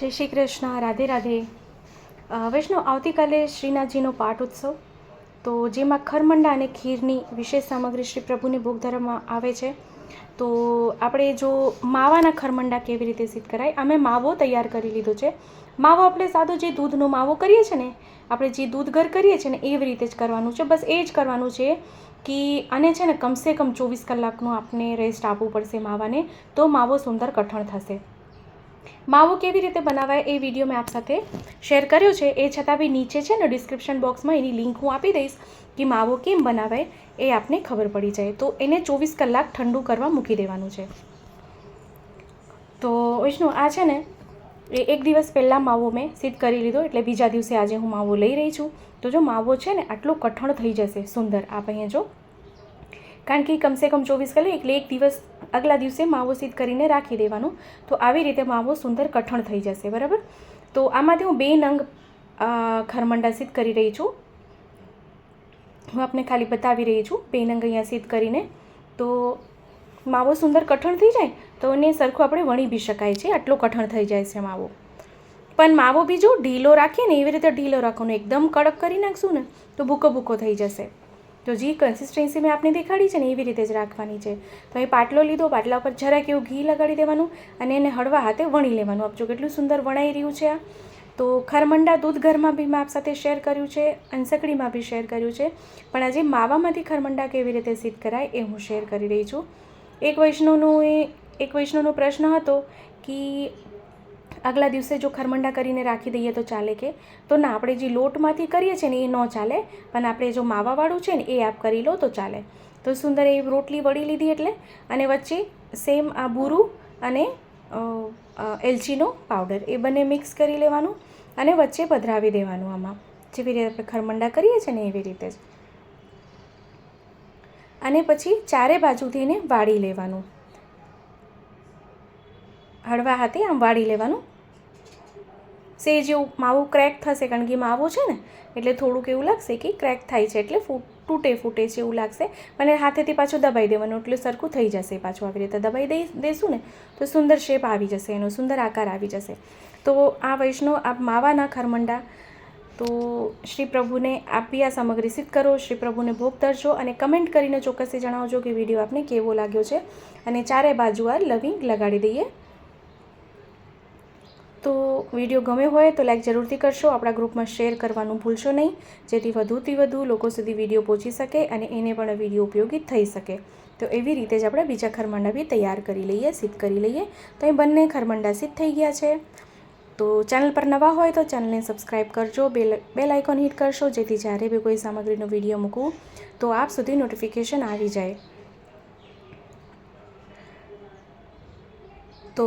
જય શ્રી કૃષ્ણ, રાધે રાધે. વૈષ્ણવ આવતીકાલે શ્રીનાથજીનો પાઠ ઉત્સવ તો જેમાં ખરમંડા અને ખીરની વિશેષ સામગ્રી શ્રી પ્રભુની ભોગ ધરવામાં આવે છે. તો આપણે જો માવાના ખરમંડા કેવી રીતે સિદ્ધ કરાય? અમે માવો તૈયાર કરી લીધો છે. માવો આપણે સાદો જે દૂધનો માવો કરીએ છીએ ને, આપણે જે દૂધ ઘર કરીએ છીએ ને એવી રીતે જ કરવાનું છે. બસ એ જ કરવાનું છે કે આને છે ને, કમસે કમ ચોવીસ કલાકનું આપણે રેસ્ટ આપવું પડશે માવાને. તો માવો સુંદર કઠણ થશે. માવો કેવી રીતે બનાવાય એ વીડિયો મેં આપ સાથે શેર કર્યો છે. એ છતાં બી નીચે છે ને ડિસ્ક્રિપ્શન બોક્સમાં એની લિંક હું આપી દઈશ કે માવો કેમ બનાવાય એ આપને ખબર પડી જાય. તો એને ચોવીસ કલાક ઠંડુ કરવા મૂકી દેવાનું છે. તો વિષ્ણુ, આ છે ને, એ એક દિવસ પહેલાં માવો મેં સિદ્ધ કરી લીધો, એટલે બીજા દિવસે આજે હું માવો લઈ રહી છું. તો જો માવો છે ને આટલો કઠણ થઈ જશે, સુંદર. આપ અહીંયા જો કારણ કે કમસે કમ ચોવીસ કલાક એટલે એક દિવસ આગલા દિવસે માવો સિદ્ધ કરીને રાખી દેવાનું. તો આવી રીતે માવો સુંદર કઠણ થઈ જશે, બરાબર? તો આમાંથી હું બે નંગ ખરમંડા સિદ્ધ કરી રહી છું. હું આપને ખાલી બતાવી રહી છું, બે નંગ અહીંયા સિદ્ધ કરીને. તો માવો સુંદર કઠણ થઈ જાય તો એને સરખું આપણે વણી બી શકાય છે, આટલો કઠણ થઈ જાય છે માવો. પણ માવો બીજો ઢીલો રાખીએ ને એવી રીતે ઢીલો રાખવાનો, એકદમ કડક કરી નાખશું ને, તો ભૂકો ભૂકો થઈ જશે. તો જે કન્સિસ્ટન્સી મેં આપને દેખાડી છે ને એવી રીતે જ રાખવાની છે. તો અહીં પાટલો લીધો, પાટલા ઉપર જરાક એવું ઘી લગાડી દેવાનું અને એને હળવા હાથે વણી લેવાનું. આપજો કેટલું સુંદર વણાઈ રહ્યું છે આ. તો ખરમંડા દૂધ ઘરમાં બી મેં આપ સાથે શેર કર્યું છે અંસકડીમાં બી શેર કર્યું છે. પણ આજે માવામાંથી ખરમંડા કેવી રીતે સિદ્ધ કરાય એ હું શેર કરી રહી છું. એક વૈષ્ણવનું એ, એક વૈષ્ણવનો પ્રશ્ન હતો કે આગલા દિવસે જો ખરમંડા કરીને રાખી દઈએ તો ચાલે કે? તો ના, આપણે જે લોટમાંથી કરીએ છીએ ને એ ન ચાલે. પણ આપણે જો માવાવાળું છે ને એ આપ કરી લો તો ચાલે. તો સુંદર એ રોટલી વળી લીધી એટલે અને વચ્ચે સેમ આ બુરું અને એલચીનો પાવડર એ બંને મિક્સ કરી લેવાનું અને વચ્ચે પધરાવી દેવાનું આમાં. જેવી રીતે આપણે ખરમંડા કરીએ છીએ ને એવી રીતે જ. અને પછી ચારે બાજુથી એને વાળી લેવાનું. હળવા હાથે આમ વાળી લેવાનું. સે જેવું માવું ક્રેક થશે, કારણ કે માવો છે ને, એટલે થોડુંક એવું લાગશે કે ક્રેક થાય છે, એટલે ફૂટ, તૂટે ફૂટે છે એવું લાગશે. અને હાથેથી પાછું દબાઈ દેવાનું, એટલે સરખું થઈ જશે પાછું આવી રીતે. દબાઈ દઈ દેશું ને, તો સુંદર શેપ આવી જશે, એનો સુંદર આકાર આવી જશે. તો આ વૈષ્ણવ આ માવાના ખરમંડા, તો શ્રી પ્રભુને આપી આ સામગ્રી સિદ્ધ કરો, શ્રી પ્રભુને ભોગ ધરજો અને કમેન્ટ કરીને ચોક્કસથી જણાવજો કે વીડિયો આપને કેવો લાગ્યો છે. અને ચારે બાજુ આ લવિંગ લગાડી દઈએ. વીડિયો ગમે હોય તો લાઇક જરૂરથી કરશો. આપણા ગ્રુપમાં શેર કરવાનું ભૂલશો નહીં. જેથી વધુથી વધુ લોકો સુધી વીડિયો પહોંચી શકે અને એને પણ વીડિયો ઉપયોગી થઈ શકે. તો એવી રીતે જ આપણે બીજા ખરમંડા બી તૈયાર કરી લઈએ, સિદ્ધ કરી લઈએ. તો એ બંને ખરમંડા સિદ્ધ થઈ ગયા છે. તો ચેનલ પર નવા હોય તો ચેનલને સબસ્ક્રાઈબ કરજો. બેલ બેલ આઇકોન હિટ કરશો. જેથી જ્યારે બી કોઈ સામગ્રીનો વીડિયો મૂકું તો આપ સુધી નોટિફિકેશન આવી જાય. તો